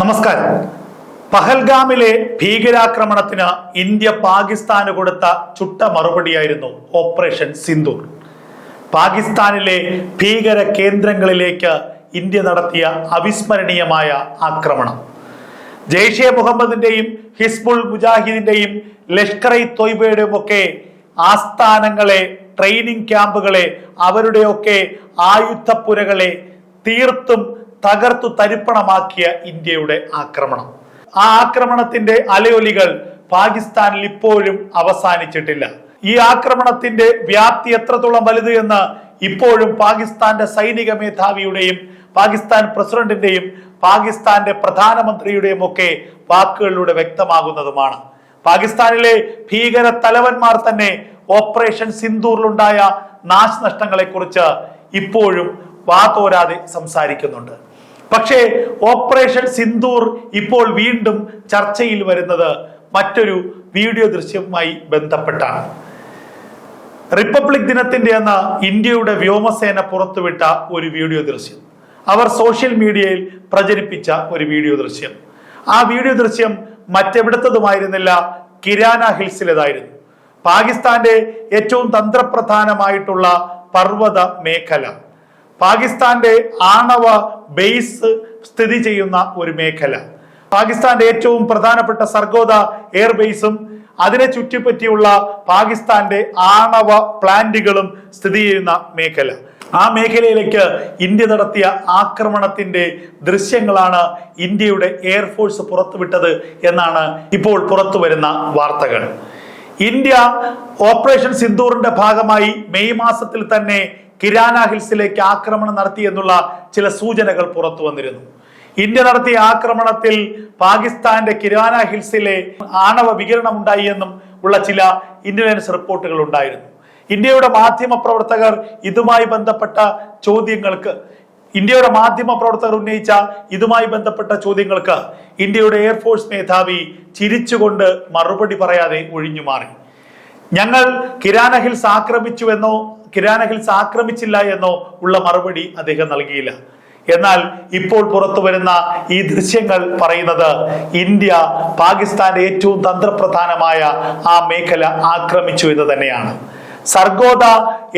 നമസ്കാരം. പഹൽഗാമിലെ ഭീകരാക്രമണത്തിന് ഇന്ത്യ പാകിസ്ഥാന് കൊടുത്ത ചുട്ട മറുപടിയായിരുന്നു ഓപ്പറേഷൻ സിന്ധു പാകിസ്ഥാനിലെ ഭീകര കേന്ദ്രങ്ങളിലേക്ക് ഇന്ത്യ നടത്തിയ അവിസ്മരണീയമായ ആക്രമണം. ജെയ്ഷെ മുഹമ്മദിന്റെയും ഹിസ്ബുൾ മുജാഹിദിന്റെയും ലഷ്കർ ഇ തൊയ്ബയുടെയും ഒക്കെ ആസ്ഥാനങ്ങളെ ട്രെയിനിങ് ക്യാമ്പുകളെ അവരുടെയൊക്കെ ആയുധപ്പുരകളെ തീർത്തും തകർത്തു തരിപ്പണമാക്കിയ ഇന്ത്യയുടെ ആക്രമണം. ആ ആക്രമണത്തിന്റെ അലയൊലികൾ പാകിസ്ഥാനിൽ ഇപ്പോഴും അവസാനിച്ചിട്ടില്ല. ഈ ആക്രമണത്തിന്റെ വ്യാപ്തി എത്രത്തോളം വലുത് എന്ന് ഇപ്പോഴും പാകിസ്ഥാന്റെ സൈനിക മേധാവിയുടെയും പാകിസ്ഥാൻ പ്രസിഡന്റിന്റെയും പാകിസ്ഥാന്റെ പ്രധാനമന്ത്രിയുടെയും ഒക്കെ വാക്കുകളിലൂടെ വ്യക്തമാകുന്നതുമാണ്. പാകിസ്ഥാനിലെ ഭീകര തലവന്മാർ തന്നെ ഓപ്പറേഷൻ സിന്ദൂറിലുണ്ടായ നാശനഷ്ടങ്ങളെക്കുറിച്ച് ഇപ്പോഴും വാതോരാതെ സംസാരിക്കുന്നുണ്ട്. പക്ഷേ ഓപ്പറേഷൻ സിന്ദൂർ ഇപ്പോൾ വീണ്ടും ചർച്ചയിൽ വരുന്നത് മറ്റൊരു വീഡിയോ ദൃശ്യവുമായി ബന്ധപ്പെട്ടാണ്. റിപ്പബ്ലിക് ദിനത്തിന്റെ അന്ന് ഇന്ത്യയുടെ വ്യോമസേന പുറത്തുവിട്ട ഒരു വീഡിയോ ദൃശ്യം. അവർ സോഷ്യൽ മീഡിയയിൽ പ്രചരിപ്പിച്ച ഒരു വീഡിയോ ദൃശ്യം. ആ വീഡിയോ ദൃശ്യം മറ്റെവിടത്തതുമായിരുന്നില്ല കിരാന ഹിൽസിലേതായിരുന്നു. പാകിസ്ഥാന്റെ ഏറ്റവും തന്ത്രപ്രധാനമായിട്ടുള്ള പർവത മേഖല. പാകിസ്ഥാന്റെ ആണവ ബേസ് സ്ഥിതി ചെയ്യുന്ന ഒരു മേഖല. പാകിസ്ഥാന്റെ ഏറ്റവും പ്രധാനപ്പെട്ട സർഗോദ എയർബേസും അതിനെ ചുറ്റിപ്പറ്റിയുള്ള പാകിസ്ഥാന്റെ ആണവ പ്ലാന്റുകളും സ്ഥിതി ചെയ്യുന്ന മേഖല. ആ മേഖലയിലേക്ക് ഇന്ത്യ നടത്തിയ ആക്രമണത്തിന്റെ ദൃശ്യങ്ങളാണ് ഇന്ത്യയുടെ എയർഫോഴ്സ് പുറത്തുവിട്ടത് എന്നാണ് ഇപ്പോൾ പുറത്തു വരുന്ന വാർത്തകൾ. ഇന്ത്യ ഓപ്പറേഷൻ സിന്ദൂറിന്റെ ഭാഗമായി മെയ് മാസത്തിൽ തന്നെ കിരാന ഹിൽസിലേക്ക് ആക്രമണം നടത്തി എന്നുള്ള ചില സൂചനകൾ പുറത്തു വന്നിരുന്നു. ഇന്ത്യ നടത്തിയ ആക്രമണത്തിൽ പാകിസ്ഥാന്റെ കിരാന ഹിൽസിലെ ആണവ വികിരണം ഉണ്ടായി എന്നും ഉള്ള ചില ഇന്റലിജൻസ് റിപ്പോർട്ടുകൾ ഉണ്ടായിരുന്നു. ഇന്ത്യയുടെ മാധ്യമ പ്രവർത്തകർ ഇതുമായി ബന്ധപ്പെട്ട ചോദ്യങ്ങൾക്ക് ഇന്ത്യയുടെ മാധ്യമ പ്രവർത്തകർ ഉന്നയിച്ച ഇതുമായി ബന്ധപ്പെട്ട ചോദ്യങ്ങൾക്ക് ഇന്ത്യയുടെ എയർഫോഴ്സ് മേധാവി ചിരിച്ചുകൊണ്ട് മറുപടി പറയാതെ ഒഴിഞ്ഞു മാറി. ഞങ്ങൾ കിരാന ഹിൽസ് ആക്രമിച്ചു എന്നോ കിരാന ഹിൽസ് ആക്രമിച്ചില്ല എന്നോ ഉള്ള മറുപടി അദ്ദേഹം നൽകിയില്ല. എന്നാൽ ഇപ്പോൾ പുറത്തു വരുന്ന ഈ ദൃശ്യങ്ങൾ പറയുന്നത് ഇന്ത്യ പാകിസ്ഥാന്റെ ഏറ്റവും തന്ത്രപ്രധാനമായ ആ മേഖല ആക്രമിച്ചു എന്ന് തന്നെയാണ്. സർഗോദ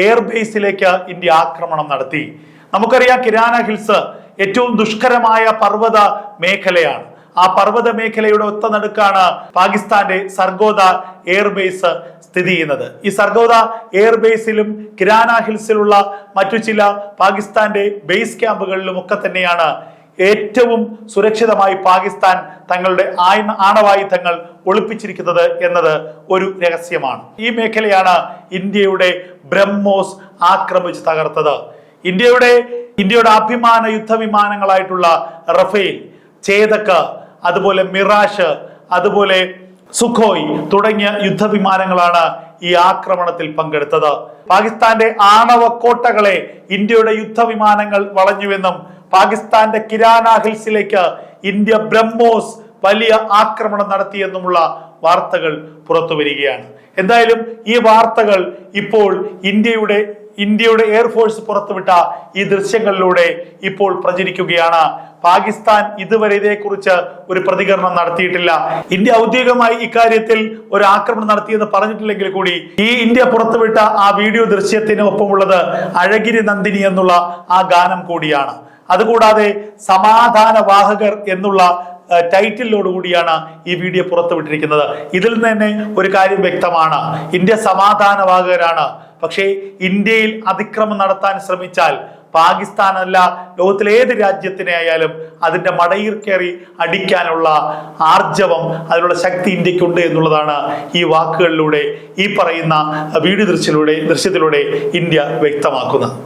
എയർബേസിലേക്ക് ഇന്ത്യ ആക്രമണം നടത്തി. നമുക്കറിയാം കിരാന ഹിൽസ് ഏറ്റവും ദുഷ്കരമായ പർവത മേഖലയാണ്. ആ പർവത മേഖലയുടെ ഒത്ത നടുക്കാണ് പാകിസ്ഥാന്റെ സർഗോദ എയർബേസ് സ്ഥിതി ചെയ്യുന്നത്. ഈ സർഗോദ എയർബേസിലും കിരാന ഹിൽസിലുള്ള മറ്റു ചില പാകിസ്ഥാന്റെ ബേസ് ക്യാമ്പുകളിലും ഒക്കെ തന്നെയാണ് ഏറ്റവും സുരക്ഷിതമായി പാകിസ്ഥാൻ തങ്ങളുടെ ആണവായുധങ്ങൾ ഒളിപ്പിച്ചിരിക്കുന്നത് എന്നത് ഒരു രഹസ്യമാണ്. ഈ മേഖലയാണ് ഇന്ത്യയുടെ ബ്രഹ്മോസ് ആക്രമിച്ച് തകർത്തത്. ഇന്ത്യയുടെ ഇന്ത്യയുടെ അഭിമാന യുദ്ധവിമാനങ്ങളായിട്ടുള്ള റഫേൽ ചേതക്ക് അതുപോലെ മിറാഷ് അതുപോലെ സുഖോയ് തുടങ്ങിയ യുദ്ധവിമാനങ്ങളാണ് ഈ ആക്രമണത്തിൽ പങ്കെടുത്തത്. പാകിസ്ഥാന്റെ ആണവ കോട്ടകളെ ഇന്ത്യയുടെ യുദ്ധവിമാനങ്ങൾ വളഞ്ഞുവെന്നും പാകിസ്ഥാന്റെ കിരാന ഹിൽസിലേക്ക് ഇന്ത്യ ബ്രഹ്മോസ് വലിയ ആക്രമണം നടത്തിയെന്നുമുള്ള വാർത്തകൾ പുറത്തു വരികയാണ് എന്തായാലും ഈ വാർത്തകൾ ഇപ്പോൾ ഇന്ത്യയുടെ ഇന്ത്യയുടെ എയർഫോഴ്സ് പുറത്തുവിട്ട ഈ ദൃശ്യങ്ങളിലൂടെ ഇപ്പോൾ പ്രചരിക്കുകയാണ്. പാകിസ്ഥാൻ ഇതുവരെ ഇതേക്കുറിച്ച് ഒരു പ്രതികരണം നടത്തിയിട്ടില്ല. ഇന്ത്യ ഔദ്യോഗികമായി ഇക്കാര്യത്തിൽ ഒരു ആക്രമണം നടത്തിയെന്ന് പറഞ്ഞിട്ടില്ലെങ്കിൽ കൂടി ഈ ഇന്ത്യ പുറത്തുവിട്ട ആ വീഡിയോ ദൃശ്യത്തിന് ഒപ്പമുള്ളത് അഴഗിരി നന്ദിനി എന്നുള്ള ആ ഗാനം കൂടിയാണ്. അതുകൂടാതെ സമാധാന വാഹകർ എന്നുള്ള ടൈറ്റിലോടുകൂടിയാണ് ഈ വീഡിയോ പുറത്തുവിട്ടിരിക്കുന്നത്. ഇതിൽ നിന്ന് തന്നെ ഒരു കാര്യം വ്യക്തമാണ്. ഇന്ത്യ സമാധാനവാഹകരാണ് പക്ഷേ ഇന്ത്യയിൽ അതിക്രമം നടത്താൻ ശ്രമിച്ചാൽ പാകിസ്ഥാനല്ല ലോകത്തിലെ ഏത് രാജ്യത്തിനെ ആയാലും അതിന്റെ മടയിൽ കയറി അടിക്കാനുള്ള ആർജവം അതിനുള്ള ശക്തി ഇന്ത്യക്കുണ്ട് എന്നുള്ളതാണ് ഈ വാക്കുകളിലൂടെ ഈ പറയുന്ന വീഡിയോ ദൃശ്യത്തിലൂടെ ദൃശ്യത്തിലൂടെ ഇന്ത്യ വ്യക്തമാക്കുന്നത്.